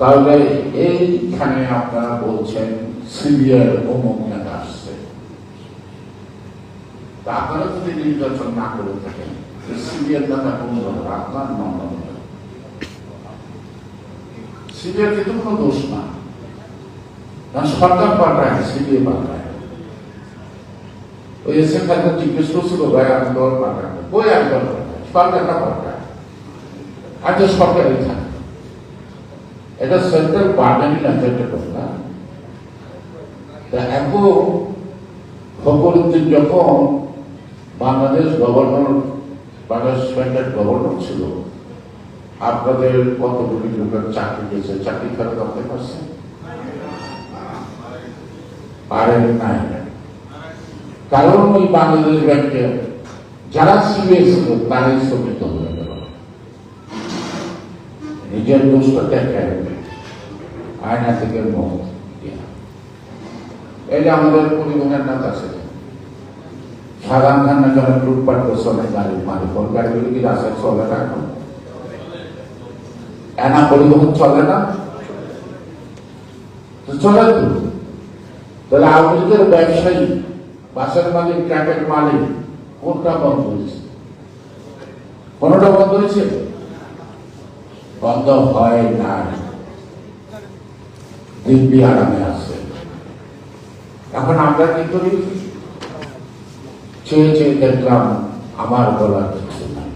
তাহলে এইখানে আপনারা বলছেন সিরিয়ার অমুক আসছে। আপনারা যদি নির্বাচন না করে থাকেন সিরিয়ার নেতা কোন আপনার কিন্তু কোনো দোষ না। সরকার সিরিয়া পাল্টায়। ওই এসে খাদ্য জিজ্ঞেস করছিল, ভাই আমি দল পাল্টায়। বই এক দল সরকারটা আর সরকারই থাকে। এটা সেন্ট্রাল পার্লামেন্ট এফেক্টেড না তা এখন ফখরুদ্দিন যখন বাংলাদেশ গভর্নর, বাংলাদেশ ব্যাংকের গভর্নর ছিল, আপনাদের কতগুলি লোকের চাকরি গেছে, চাকরি ফেরত করতে পারছে? পারেন নাই। কারণ ওই বাংলাদেশ ব্যাংকে যারা সিবিএস তারাই হয়ে গেল নিজের দোষটা দেখেন আয়না থেকে মুখ যে আমাদের পরিবহনের নেতা আছে। সাধারণ খান না যখন লুটপাট করছে, অনেক গাড়ি মালিক। ওর গাড়িগুলো কি রাস্তায় চলে না পরিবহন চলে না? চলে তো। তাহলে কোনটা বন্ধ কোনটা বন্ধ হয়েছে? বন্ধ হয় না। দিব্যি আরামে আছে। এখন আমরা কি করি? চেয়ে চেয়ে দেখলাম আমার বলার কিছু নাই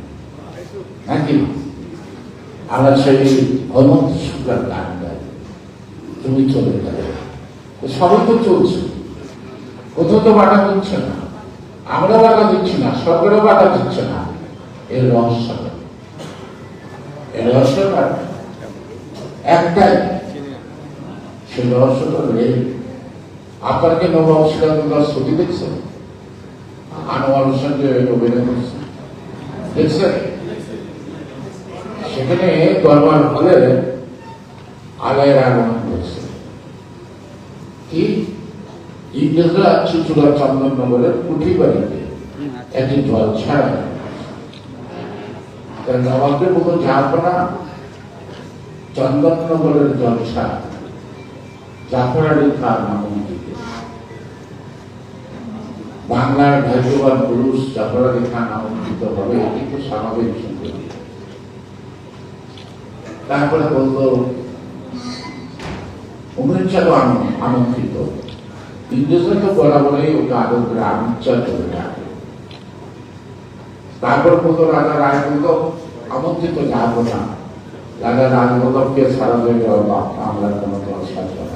নাকি? আমরা সেই হনুমন্ত গান গাই তুমি চলে যাবে। সবাই তো চলছে। কোথাও তো বাধা দিচ্ছে না। আমরা বাধা দিচ্ছি না সরকারও বাধা দিচ্ছে না। এর রহস্য করছে। সেখানে দরবার হলে আলের আগমন হয়েছে কি? ইংরেজরা চুচুড়া চন্দননগরের কুঠি বাড়িতে একটি জল ছাড়া নবাবকে বলতো যাব চন্দননগরের জলসা বাংলার পুরুষ খান হবে স্বাভাবিক সুন্দর তারপরে বলতো অমৃত চালু আমন্ত্রিত ইংরেজরা বরাবরই ওকে আদর করে চলে ডাকে তারপর বলতো, রাজা রায় বলতো আমন্ত্রিত যাব না। রাজা রাজবল্লভকে সারা যাওয়া আমরা কোনো দল সাথে